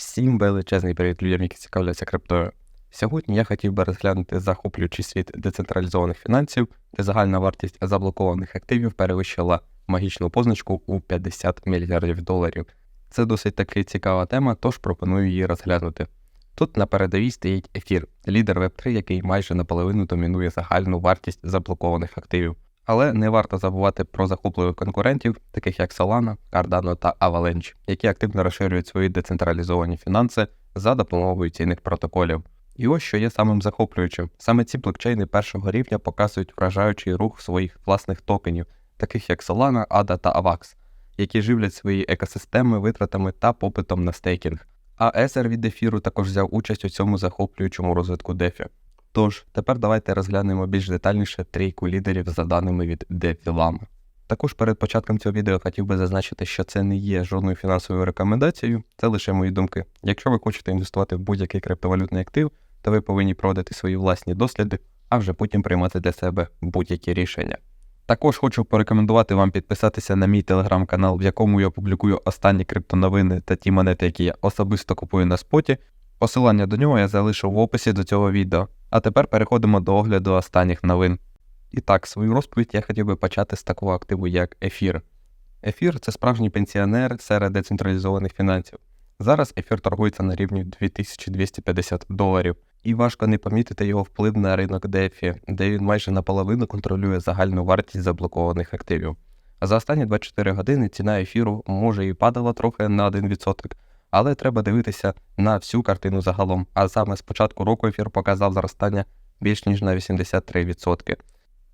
Всім величезний привіт людям, які цікавляться криптою. Сьогодні я хотів би розглянути захоплюючий світ децентралізованих фінансів, де загальна вартість заблокованих активів перевищила магічну позначку у 50 мільярдів доларів. Це досить таки цікава тема, тож пропоную її розглянути. Тут на передовій стоїть ефір, лідер Web3, який майже наполовину домінує загальну вартість заблокованих активів. Але не варто забувати про захопливих конкурентів, таких як Solana, Cardano та Avalanche, які активно розширюють свої децентралізовані фінанси за допомогою цінних протоколів. І ось що є самим захоплюючим: саме ці блокчейни першого рівня показують вражаючий рух своїх власних токенів, таких як Solana, ADA та AVAX, які живлять свої екосистеми витратами та попитом на стейкінг. А Ether від ефіру також взяв участь у цьому захоплюючому розвитку DeFi. Тож, тепер давайте розглянемо більш детальніше трійку лідерів за даними від DeFi Також перед початком цього відео хотів би зазначити, що це не є жодною фінансовою рекомендацією, це лише мої думки. Якщо ви хочете інвестувати в будь-який криптовалютний актив, то ви повинні проводити свої власні досліди, а вже потім приймати для себе будь-які рішення. Також хочу порекомендувати вам підписатися на мій телеграм-канал, в якому я публікую останні криптоновини та ті монети, які я особисто купую на споті. Посилання до нього я залишу в описі до цього відео. А тепер переходимо до огляду останніх новин. І так, свою розповідь я хотів би почати з такого активу, як ефір. Ефір це справжній пенсіонер серед децентралізованих фінансів. Зараз ефір торгується на рівні 2250 доларів, і важко не помітити його вплив на ринок DeFi, де він майже наполовину контролює загальну вартість заблокованих активів. За останні 24 години ціна ефіру може і падала трохи на 1%, але треба дивитися на всю картину загалом. А саме з початку року ефір показав зростання більш ніж на 83%.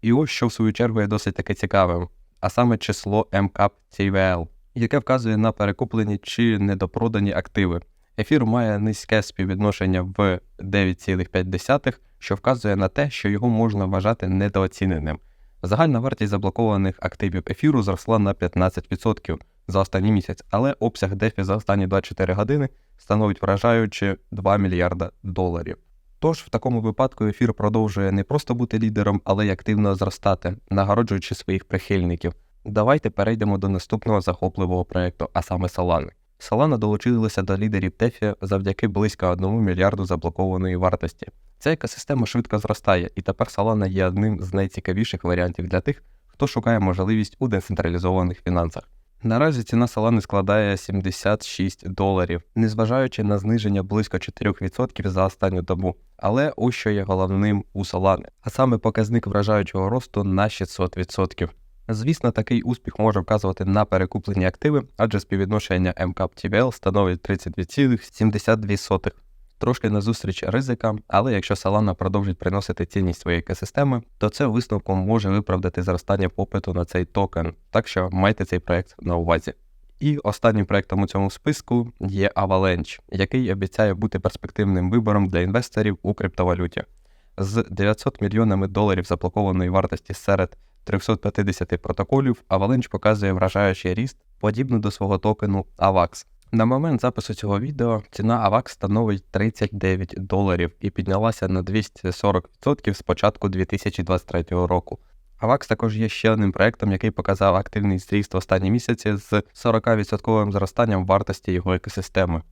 І ось що в свою чергу є досить таки цікавим, а саме число MCAP TVL, яке вказує на перекуплені чи недопродані активи. Ефір має низьке співвідношення в 9,5, що вказує на те, що його можна вважати недооціненим. Загальна вартість заблокованих активів ефіру зросла на 15% за останній місяць, але обсяг дефі за останні 24 години становить вражаючи 2 мільярда доларів. Тож в такому випадку ефір продовжує не просто бути лідером, але й активно зростати, нагороджуючи своїх прихильників. Давайте перейдемо до наступного захопливого проєкту, а саме Solana. Solana долучилася до лідерів DeFi завдяки близько 1 мільярду заблокованої вартості. Ця екосистема швидко зростає, і тепер Solana є одним з найцікавіших варіантів для тих, хто шукає можливість у децентралізованих фінансах. Наразі ціна Solana складає 76 доларів, незважаючи на зниження близько 4% за останню добу. Але ось що є головним у Solana, а саме показник вражаючого росту на 600%. Звісно, такий успіх може вказувати на перекуплені активи, адже співвідношення MCAP TVL становить 32,72. Трошки назустріч ризикам, але якщо Solana продовжить приносити цінність своєї екосистеми, то це висновком може виправдати зростання попиту на цей токен. Так що майте цей проект на увазі. І останнім проектом у цьому списку є Avalanche, який обіцяє бути перспективним вибором для інвесторів у криптовалюті. З 900 мільйонами доларів заблокованої вартості серед 350 протоколів, Avalanche показує вражаючий ріст, подібно до свого токену AVAX. На момент запису цього відео ціна AVAX становить 39 доларів і піднялася на 240% з початку 2023 року. AVAX також є ще одним проектом, який показав активний зріст в останні місяці з 40% зростанням вартості його екосистеми.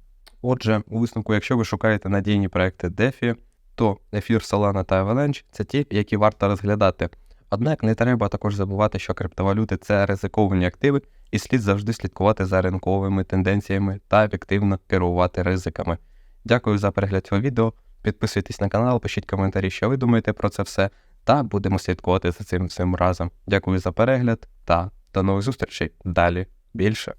Отже, у висновку, якщо ви шукаєте надійні проекти DeFi, то ефір Solana та Avalanche – це ті, які варто розглядати. Однак не треба також забувати, що криптовалюти це ризиковані активи, і слід завжди слідкувати за ринковими тенденціями та ефективно керувати ризиками. Дякую за перегляд цього відео. Підписуйтесь на канал, пишіть коментарі, що ви думаєте про це все, та будемо слідкувати за цим всім разом. Дякую за перегляд та до нових зустрічей. Далі більше.